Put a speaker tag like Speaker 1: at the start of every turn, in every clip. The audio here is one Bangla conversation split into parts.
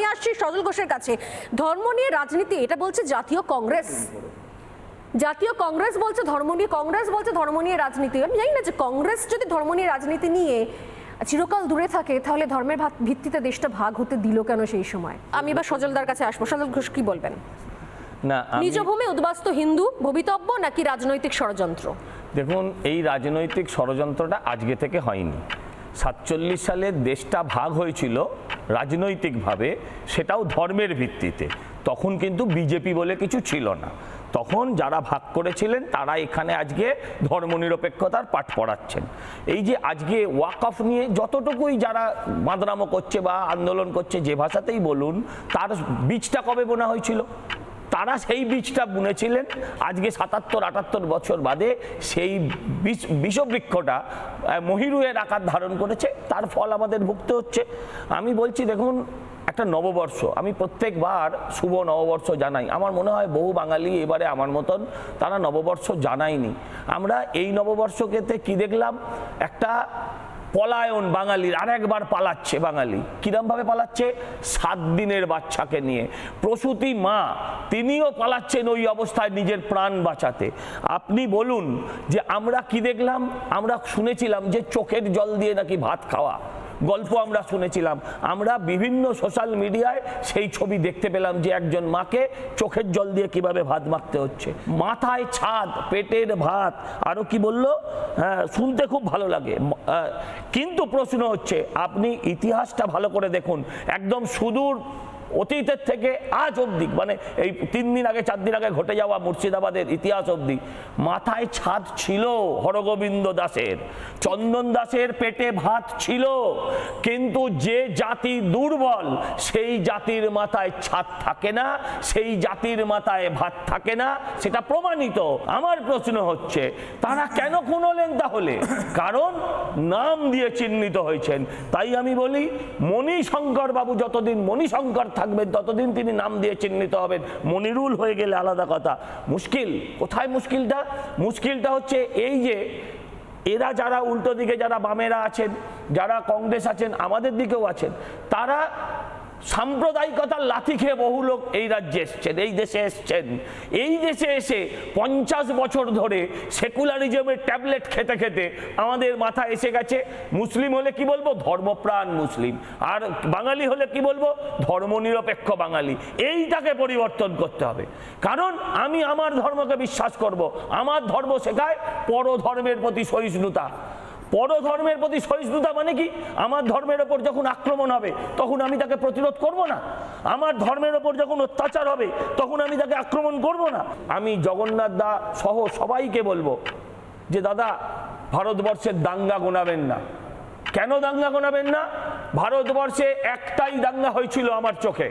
Speaker 1: আমি আসছি সজল ঘোষের কাছে। ধর্ম নিয়ে রাজনীতি এটা বলছে জাতীয় কংগ্রেস। জাতীয় কংগ্রেস বলছে ধর্ম নিয়ে কংগ্রেস বলছে ধর্ম নিয়ে রাজনীতি। আমি জানি না যে কংগ্রেস যদি ধর্ম নিয়ে রাজনীতি নিয়ে চিরকাল দূরে থাকে তাহলে ধর্মের ভিত্তিতে দেশটা ভাগ হতে দিল কেন সেই সময়? আমি এবার সজলদার কাছে আসব। সজল ঘোষ কি বলবেন?
Speaker 2: না
Speaker 1: নিজ ভূমি উদ্বাস্ত হিন্দু ভবিতব্য নাকি রাজনৈতিক ষড়যন্ত্র?
Speaker 2: দেখুন এই রাজনৈতিক ষড়যন্ত্রটা আজকে থেকে হয়নি। সাতচল্লিশ সালে দেশটা ভাগ হয়েছিল রাজনৈতিকভাবে সেটাও ধর্মের ভিত্তিতে। তখন কিন্তু বিজেপি বলে কিছু ছিল না। তখন যারা ভাগ করেছিলেন, তারা এখানে আজকে ধর্মনিরপেক্ষতার পাঠ পড়াচ্ছেন। এই যে আজকে ওয়াকফ নিয়ে যতটুকুই যারা বাঁদরামো করছে বা আন্দোলন করছে, যে ভাষাতেই বলুন, তার বীজটা কবে বোনা হয়েছিল? তারা সেই বীজটা বুনেছিলেন। আজকে সাতাত্তর আটাত্তর বছর বাদে সেই বিষ বিষবৃক্ষটা আহ, মহিরুহের আকার ধারণ করেছে। তার ফল আমাদের ভুগতে হচ্ছে। আমি বলছি দেখুন একটা নববর্ষ আমি প্রত্যেকবার শুভ নববর্ষ জানাই। আমার মনে হয় বহু বাঙালি এবারে আমার মতন তারা নববর্ষ জানায়নি। আমরা এই নববর্ষকেতে কি দেখলাম? একটা পলায়ন বাঙালির আরেকবার পালাচ্ছে বাঙালি। কিরমভাবে পালাচ্ছে? সাত দিনের বাচ্চাকে নিয়ে। প্রসূতি মা, তিনিও পালাচ্ছেন ওই অবস্থায় নিজের প্রাণ বাঁচাতে। আপনি বলুন যে আমরা কি দেখলাম? আমরা শুনেছিলাম যে চোখের জল দিয়ে নাকি ভাত খাওয়া। গল্প আমরা শুনেছিলাম। আমরা বিভিন্ন সোশ্যাল মিডিয়ায় সেই ছবি দেখতে পেলাম যে একজন মাকে চোখের জল দিয়ে কীভাবে ভাত মারতে হচ্ছে। মাথায় ছাদ, পেটের ভাত। আরও কি বলল? হ্যাঁ শুনতে খুব ভালো লাগে। কিন্তু প্রশ্ন হচ্ছে, আপনি ইতিহাসটা ভালো করে দেখুন। একদম সুদূর অতীতের থেকে আজ অবধি মানে এই তিন দিন আগে, চার দিন আগে ঘটে যাওয়া মুর্শিদাবাদের ইতিহাস অবধি মাথায় ছাদ ছিল হরগোবিন্দ দাসের, চন্দন দাসের পেটে ভাত ছিল, কিন্তু যে জাতি দুর্বল, সেই জাতির মাথায় ছাদ থাকে না, সেই জাতির মাথায় ভাত থাকে না, সেটা প্রমাণিত। আমার প্রশ্ন হচ্ছে, তারা কেন খুনলেন তাহলে? কারণ নাম দিয়ে চিহ্নিত হয়েছেন। তাই আমি বলি, মণিশঙ্কর বাবু যতদিন মণিশঙ্কর থাকবেন, ততদিন তিনি নাম দিয়ে চিহ্নিত হবেন। মনিরুল হয়ে গেলে আলাদা কথা। মুশকিল। কোথায় মুশকিলটা? মুশকিলটা হচ্ছে এই যে, এরা যারা উল্টো দিকে যারা বামেরা আছেন, যারা কংগ্রেস আছেন, আমাদের দিকেও আছেন, তারা সাম্প্রদায়িকতার লাথি খেয়ে বহু লোক এই রাজ্যে এসছেন, এই দেশে এসছেন। এই দেশে এসে পঞ্চাশ বছর ধরে সেকুলারিজমের ট্যাবলেট খেতে খেতে আমাদের মাথা এসে গেছে। মুসলিম হলে কি বলব? ধর্মপ্রাণ মুসলিম। আর বাঙালি হলে কি বলব? ধর্মনিরপেক্ষ বাঙালি। এইটাকে পরিবর্তন করতে হবে। কারণ আমি আমার ধর্মকে বিশ্বাস করব। আমার ধর্ম শেখায় পরধর্মের প্রতি সহিষ্ণুতা। পরধর্মের প্রতি সহিষ্ণুতা মানে কি? আমার ধর্মের ওপর যখন আক্রমণ হবে, তখন আমি তাকে প্রতিরোধ করব না। আমার ধর্মের ওপর যখন অত্যাচার হবে, তখন আমি তাকে আক্রমণ করব না। আমি জগন্নাথ দা সহ সবাইকে বলব যে, দাদা, ভারতবর্ষের দাঙ্গা গোনাবেন না। কেন দাঙ্গা গোনাবেন না? ভারতবর্ষে একটাই দাঙ্গা হয়েছিল আমার চোখে।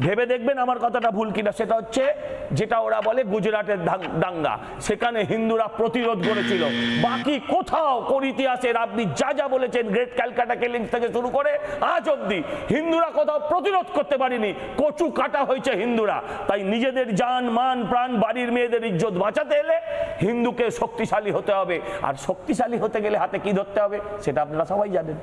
Speaker 2: ভেবে দেখবেন আমার কথাটা ভুল কিনা। সেটা হচ্ছে যেটা ওরা বলে গুজরাটের দাঙ্গা। সেখানে হিন্দুরা প্রতিরোধ করেছিল। বাকি কোথাও কোন ইতিহাসের আপনি যা যা বলেছেন গ্রেট ক্যালকাটা কিলিংস থেকে শুরু করে আজ অবধি হিন্দুরা কোথাও প্রতিরোধ করতে পারেনি। কচু কাটা হয়েছে হিন্দুরা। তাই নিজেদের জান মান, প্রাণ, বাড়ির মেয়েদের ইজ্জত বাঁচাতে এলে হিন্দুকে শক্তিশালী হতে হবে। আর শক্তিশালী হতে গেলে হাতে কি ধরতে হবে, সেটা আপনারা সবাই জানেন।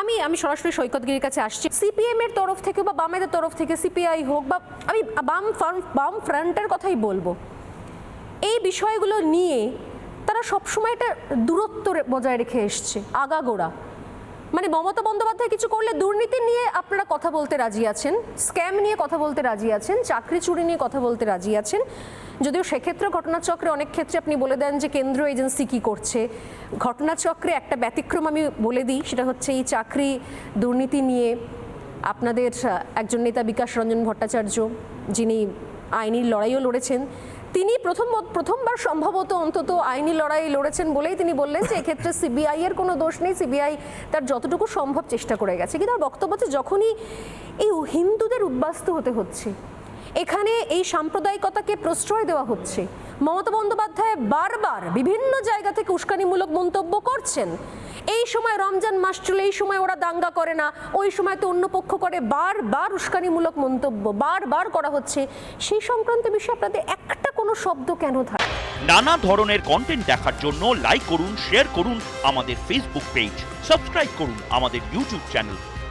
Speaker 1: আমি আমি সরাসরি সৈকতগিরির কাছে আসছি। সিপিএম এর তরফ থেকে বা বামেদের তরফ থেকে, সিপিআই হোক বা, আমি বাম বাম ফ্রন্ট ফ্রন্টের কথাই বলব। এই বিষয়গুলো নিয়ে তারা সবসময় একটা দূরত্ব বজায় রেখে এসছে, আগাগোড়া। মানে মমতা বন্দ্যোপাধ্যায় কিছু করলে দুর্নীতি নিয়ে আপনারা কথা বলতে রাজি আছেন, স্ক্যাম নিয়ে কথা বলতে রাজি আছেন, চাকরি চুরি নিয়ে কথা বলতে রাজি আছেন। যদিও সেক্ষেত্রে ঘটনাচক্রে অনেক ক্ষেত্রে আপনি বলে দেন যে কেন্দ্রীয় এজেন্সি কি করছে। ঘটনাচক্রে একটা ব্যতিক্রম আমি বলে দিই, সেটা হচ্ছে এই চাকরি দুর্নীতি নিয়ে আপনাদের একজন নেতা বিকাশ রঞ্জন ভট্টাচার্য, যিনি আইনি লড়াইও লড়েছেন। তিনি প্রথম প্রথমবার সম্ভবত অন্তত আইনি লড়াই লড়েছেন বলেই তিনি বললেন যে এক্ষেত্রে সিবিআই এর কোনো দোষ নেই, সিবিআই তার যতটুকু সম্ভব চেষ্টা করে গেছে। কিন্তু তার বক্তব্য যখনই এই হিন্দুদের উদ্বাস্ত হতে হচ্ছে এখানে এই সাম্প্রদায়িকতাকে প্রশ্রয় দেওয়া হচ্ছে। মমতা বন্দ্যোপাধ্যায় বারবার বিভিন্ন জায়গা থেকে উস্কানিমূলক মন্তব্য করছেন। এই সময় রমজান মাস চলে, এই সময় ওরা দাঙ্গা করে না, ওই সময় তো অন্য পক্ষ করে বারবার উস্কানিমূলক মন্তব্য, বারবার করা হচ্ছে। সেই সংক্রান্ত বিষয়ে আপনাদের একটা কোনো শব্দ কেন থাকে
Speaker 3: নানা ধরনের কন্টেন্ট দেখার জন্য লাইক করুন শেয়ার করুন আমাদের ফেসবুক পেজ সাবস্ক্রাইব করুন আমাদের ইউটিউব চ্যানেল